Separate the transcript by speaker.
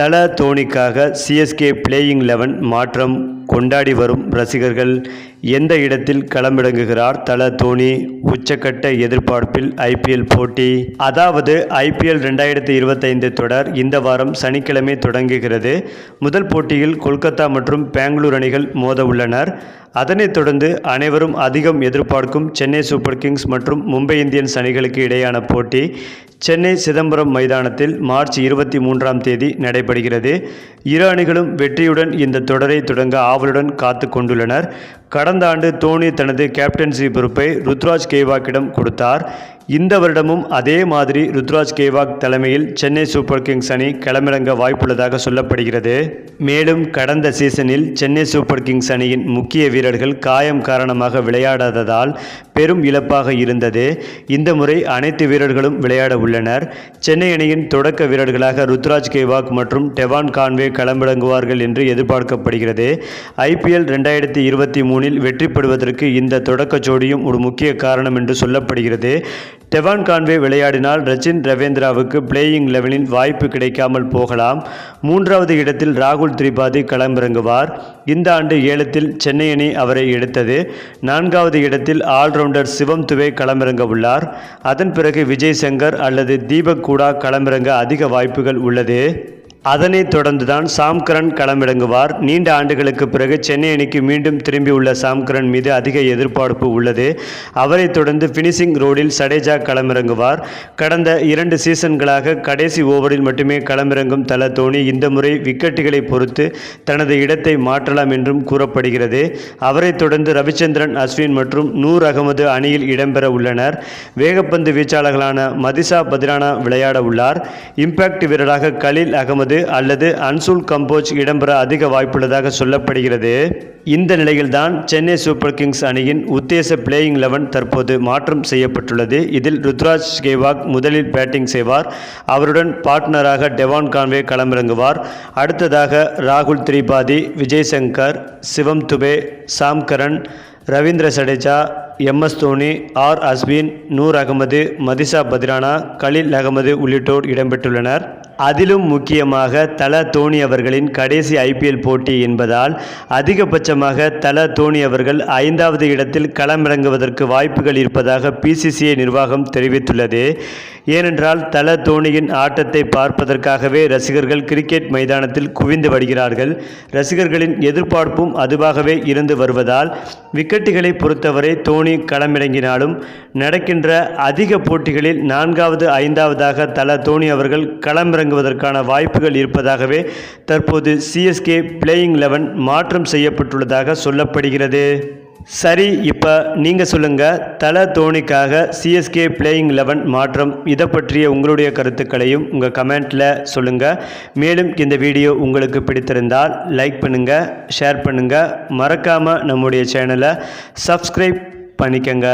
Speaker 1: தல தோனிக்காக CSK playing eleven மாற்றம் கொண்டாடி வரும் ரசிகர்கள் எந்த இடத்தில் களமிறங்குகிறார்? தல தோனி உச்சக்கட்ட எதிர்பார்ப்பில் ஐபிஎல் போட்டி. அதாவது ஐபிஎல் ரெண்டாயிரத்தி இருபத்தைந்து தொடர் இந்த வாரம் சனிக்கிழமை தொடங்குகிறது. முதல் போட்டியில் கொல்கத்தா மற்றும் பெங்களூர் அணிகள் மோத உள்ளனர். அதனைத் தொடர்ந்து அனைவரும் அதிகம் எதிர்பார்க்கும் சென்னை சூப்பர் கிங்ஸ் மற்றும் மும்பை இந்தியன்ஸ் அணிகளுக்கு இடையான போட்டி சென்னை சிதம்பரம் மைதானத்தில் மார்ச் இருபத்தி மூன்றாம் தேதி நடைபெறுகிறது. இரு அணிகளும் வெற்றியுடன் இந்த தொடரை தொடங்க ஆவலுடன் காத்து கொண்டுள்ளனர். கடந்த ஆண்டு தோனி தனது கேப்டன்சி பொறுப்பை ருத்ராஜ் கேவாக்கிடம் கொடுத்தார். இந்த வருடமும் அதே மாதிரி ருத்ராஜ் கேவாக் தலைமையில் சென்னை சூப்பர் கிங்ஸ் அணி களமிறங்க வாய்ப்புள்ளதாக சொல்லப்படுகிறது. மேலும் கடந்த சீசனில் சென்னை சூப்பர் கிங்ஸ் அணியின் முக்கிய வீரர்கள் காயம் காரணமாக விளையாடாததால் பெரும் இழப்பாக இருந்தது. இந்த முறை அனைத்து வீரர்களும் விளையாட உள்ளனர். சென்னை அணியின் தொடக்க வீரர்களாக ருத்ராஜ் கேவாக் மற்றும் டெவான் கான்வே களமிறங்குவார்கள் என்று எதிர்பார்க்கப்படுகிறது. ஐபிஎல் ரெண்டாயிரத்தி இருபத்தி மூணில் வெற்றி பெறுவதற்கு இந்த தொடக்க ஜோடியும் ஒரு முக்கிய காரணம் என்று சொல்லப்படுகிறது. டெவான் கான்வே விளையாடினால் ரச்சின் ரவேந்திராவுக்கு பிளேயிங் லெவலின் வாய்ப்பு கிடைக்காமல் போகலாம். மூன்றாவது இடத்தில் ராகுல் திரிபாதி களமிறங்குவார். இந்த ஆண்டு ஏலத்தில் சென்னை அணி அவரை எடுத்தது. நான்காவது இடத்தில் ஆல்ரவுண்டர் சிவம் துவே களமிறங்க உள்ளார். அதன் பிறகு விஜய் சங்கர் அல்லது தீபக் கூடா களமிறங்க அதிக வாய்ப்புகள் உள்ளது. அதனைத் தொடர்ந்துதான் சாம்கரன் களமிறங்குவார். நீண்ட ஆண்டுகளுக்கு பிறகு சென்னை அணிக்கு மீண்டும் திரும்பியுள்ள சாம்கரன் மீது அதிக எதிர்பார்ப்பு உள்ளது. அவரைத் தொடர்ந்து ஃபினிஷிங் ரோடில் சடேஜா களமிறங்குவார். கடந்த இரண்டு சீசன்களாக கடைசி ஓவரில் மட்டுமே களமிறங்கும் தல தோனி இந்த முறை விக்கெட்டுகளை பொறுத்து தனது இடத்தை மாற்றலாம் என்றும் கூறப்படுகிறது. அவரைத் தொடர்ந்து ரவிச்சந்திரன் அஸ்வின் மற்றும் நூர் அகமது அணியில் இடம்பெற உள்ளனர். வேகப்பந்து வீச்சாளர்களான மதிசா பதிரானா விளையாட உள்ளார். இம்பாக்ட் வீரராக கலீல் அகமது அல்லது அன்சுல் கம்போஜ் இடம்பெற அதிக வாய்ப்புள்ளதாக சொல்லப்படுகிறது. இந்த நிலையில்தான் சென்னை சூப்பர் கிங்ஸ் அணியின் உத்தேச பிளேயிங் லெவன் தற்போது மாற்றம் செய்யப்பட்டுள்ளது. இதில் ருத்ராஜ் கேவாக் முதலில் பேட்டிங் செய்வார். அவருடன் பார்ட்னராக டெவான் கான்வே களமிறங்குவார். அடுத்ததாக ராகுல் Tripathi Vijay Shankar Shivam Dube Sam Curran Ravindra Jadeja MS Dhoni R Ashwin Noor Ahmad Matheesha Pathirana Khaleel Ahmed உள்ளிட்டோர் இடம்பெற்றுள்ளனர். அதிலும் முக்கியமாக தல தோனி அவர்களின் கடைசி ஐபிஎல் போட்டி என்பதால் அதிகபட்சமாக தல தோனி அவர்கள் ஐந்தாவது இடத்தில் களமிறங்குவதற்கு வாய்ப்புகள் இருப்பதாக பிசிசிஐ நிர்வாகம் தெரிவித்துள்ளது. ஏனென்றால் தல தோனியின் ஆட்டத்தை பார்ப்பதற்காகவே ரசிகர்கள் கிரிக்கெட் மைதானத்தில் குவிந்து வருகிறார்கள். ரசிகர்களின் எதிர்பார்ப்பும் அதுவாகவே இருந்து வருவதால் விக்கெட்டுகளை பொறுத்தவரை தோனி களமிறங்கினாலும் நடக்கின்ற அதிக போட்டிகளில் நான்காவது ஐந்தாவதாக தல தோனி அவர்கள் களமிறங்குவதற்கான வாய்ப்புகள் இருப்பதாகவே தற்போது சிஎஸ்கே பிளேயிங் லெவன் மாற்றம் செய்யப்பட்டுள்ளதாக சொல்லப்படுகிறது. சரி இப்போ நீங்கள் சொல்லுங்கள் தல தோனிக்காக சிஎஸ்கே பிளேயிங் லெவன் மாற்றம் இதை பற்றிய உங்களுடைய கருத்துக்களையும் உங்கள் கமெண்ட்டில் சொல்லுங்கள் மேலும் இந்த வீடியோ உங்களுக்கு பிடித்திருந்தால் லைக் பண்ணுங்கள் ஷேர் பண்ணுங்கள் மறக்காமல் நம்முடைய சேனலை சப்ஸ்கிரைப் பண்ணிக்கங்க